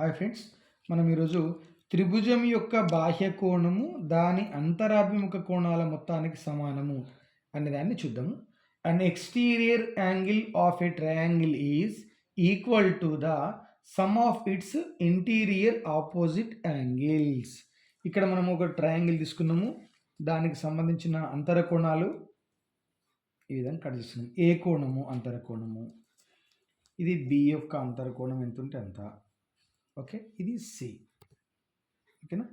Hi friends మనం ఈరోజు త్రిభుజం యొక్క బాహ్య కోణము దాని అంతరాభిముఖ కోణాల మొత్తానికి సమానము అనే దాన్ని చూద్దాము. And exterior angle of a triangle is equal to the sum of its interior opposite angles ఇక్కడ మనం ఒక ట్రయాంగిల్ తీసుకున్నాము. దానికి సంబంధించిన అంతర కోణాలు ఈ విధంగా కట్ చేస్తున్నాం. ఏ కోణము? అంతర కోణము. ఇది బి యొక్క అంతర కోణం. ఎంత ఉంటే అంత. ఓకే? ఇది సి. ఓకేనా?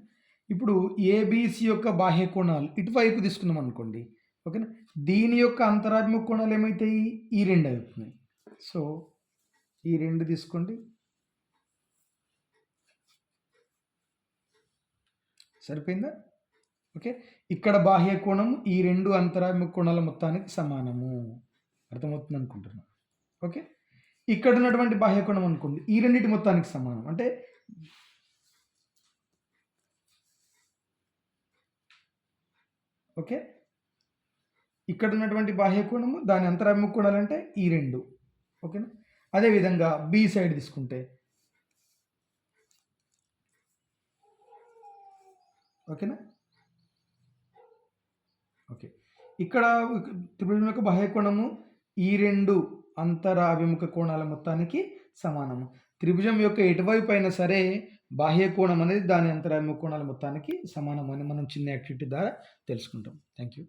ఇప్పుడు ఏబిసి యొక్క బాహ్య కోణాలు ఇటువైపు తీసుకున్నాం అనుకోండి. ఓకేనా? దీని యొక్క అంతరాత్మక కోణాలు ఏమవుతాయి ఈ రెండు అవుతున్నాయి. సో ఈ రెండు తీసుకోండి. సరిపోయిందా? ఓకే? ఇక్కడ బాహ్య కోణం ఈ రెండు అంతరాత్మక కోణాల మొత్తానికి సమానము. అర్థమవుతుంది అనుకుంటున్నాను ఓకే? ఇక్కడ ఉన్నటువంటి బాహ్యకోణం అనుకోండి ఈ రెండింటి మొత్తానికి సమానం. అంటే ఓకే? ఇక్కడ ఉన్నటువంటి బాహ్యకోణము దాని అంతరాయము కోణాలు ఈ రెండు. ఓకేనా? అదేవిధంగా బి సైడ్ తీసుకుంటే ఓకేనా? ఓకే. ఇక్కడ త్రిభుజం యొక్క బాహ్యకోణము ఈ రెండు అంతర అభిముఖ కోణాల మొత్తానికి సమానము. త్రిభుజం యొక్క ఎటువైపు అయినా సరే బాహ్య కోణం అనేది దాని అంతరాభిముఖ కోణాల మొత్తానికి సమానం అని మనం చిన్న యాక్టివిటీ ద్వారా తెలుసుకుంటాం. Thank you